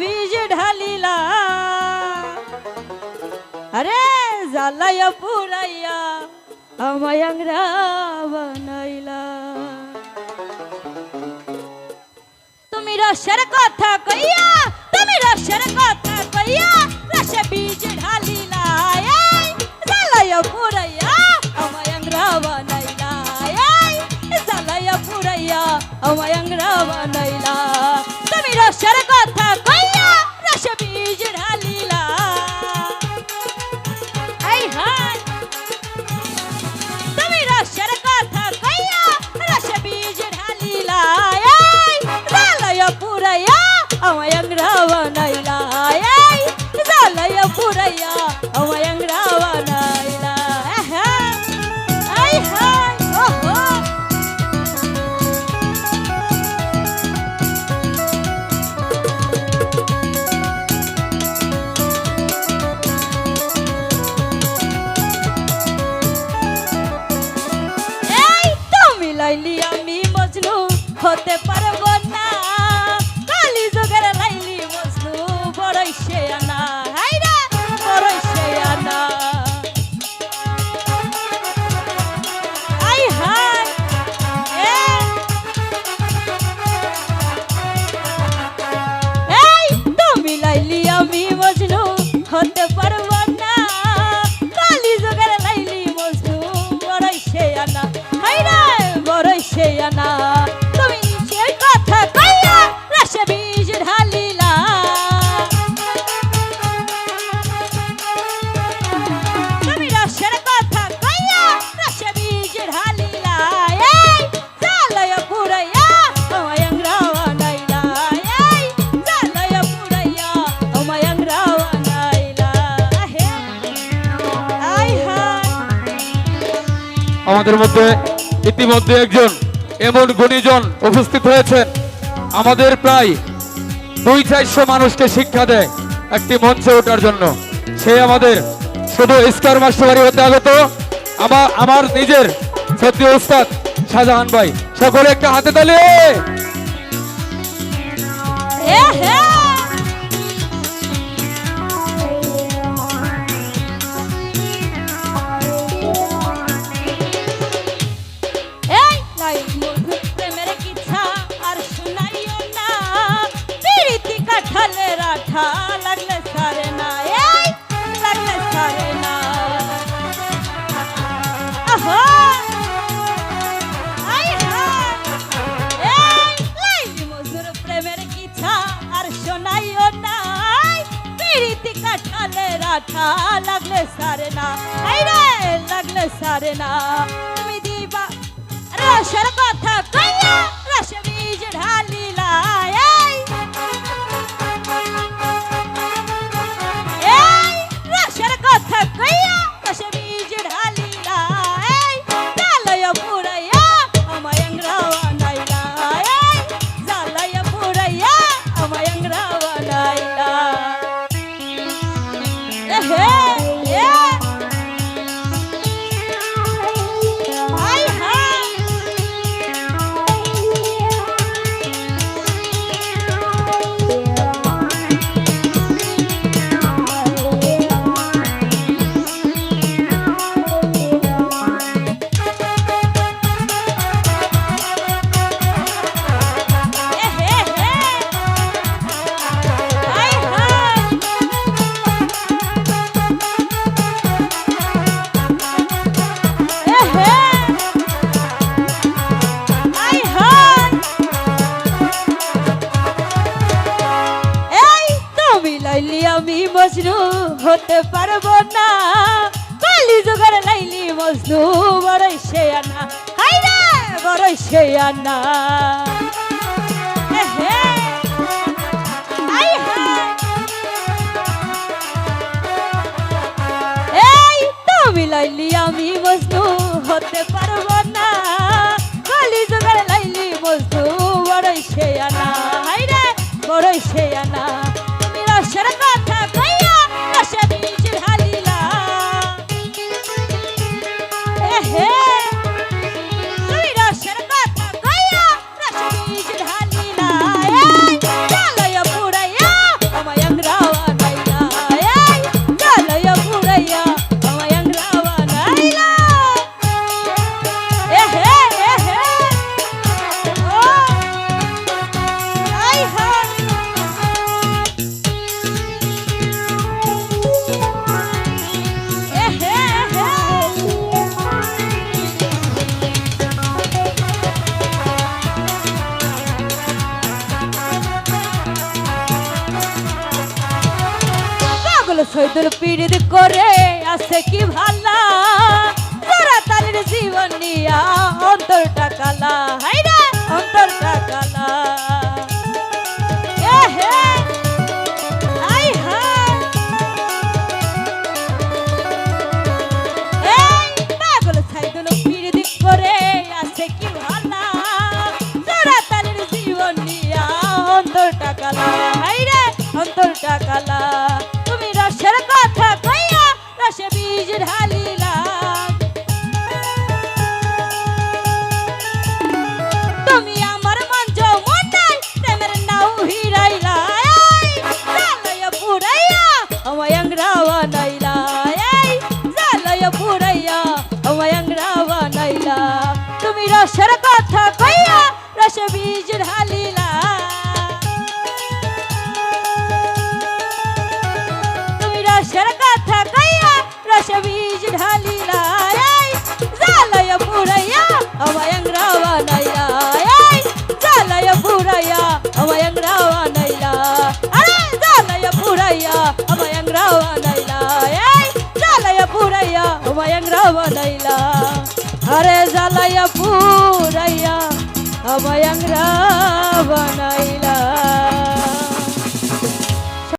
বীজ ঢালিলা। আরে জ্বালাইয়া পুরাইয়া আমায় আংরা বানাইলা। তুমি রসের কথা কইয়া, তুমি রসের কথা কইয়া রসে বীজ ঢালিলা। জ্বালাইয়া পুরাইয়া আমায় আংরা বানাইলা। জ্বালাইয়া পুরাইয়া আমায় আংরা বানাইলা। তুমি রসের কথা কইয়া রসে বীজ হতে আমাদের মধ্যে ইতিমধ্যে একজন এমন গুণীজন উপস্থিত হয়েছেন। আমাদের প্রায় দুই চারশো মানুষকে শিক্ষা দেয় একটি মঞ্চে ওঠার জন্য। সে আমাদের শুধু স্টার মাস্টারি হতে আগত আমার আমার নিজের সত্যি উস্তাদ শাহজাহান ভাই। সকলে একটা হাতে তালে। রাঠা লাগলে সারে না, এই লাগলে সারে না। আহা! এই কাঠালে রাঠা, লাগলে সারে না। আই রে, লাগলে সারে না। তুমি দিবা রসের কথা কইয়া রস বীজ ঢালিলা হতে পারব না। কালি জোগাড় লাইলি মজনু, বড়ই সে আনা। হাই রে, বড়ই সে আনা। লাইলি আমি মজনু, হতে পারব না। কালি জোগাড় লাইলি মজনু, বড়ই সে আনা। হাই রে, বড়ই সে আনা। সৈদুল পীড়িত করে আছে কি ভালা? তোরা তাদের জীবন নিয়া অন্তরটা কালা। হাইরা অন্তরটা কালা। অন্তরটা কালা। হাইরে কালা। রসের কথা কইয়া রস বীজ ঢালিলা তুমি রসের কথা কইয়া রস বীজ ঢালিলা জালয় পুরাইয়া নাইলা এই জালয় পুরাইয়া আমায় আংরাওয়া নাইলা আরে জালয় পুরাইয়া আমায় আংরাওয়া নাইলা এই জালয় পুরাইয়া আমায় আংরাওয়া নাইলা আরে জালয় পুরাইয়া আমায় আংরাওয়া নাইলা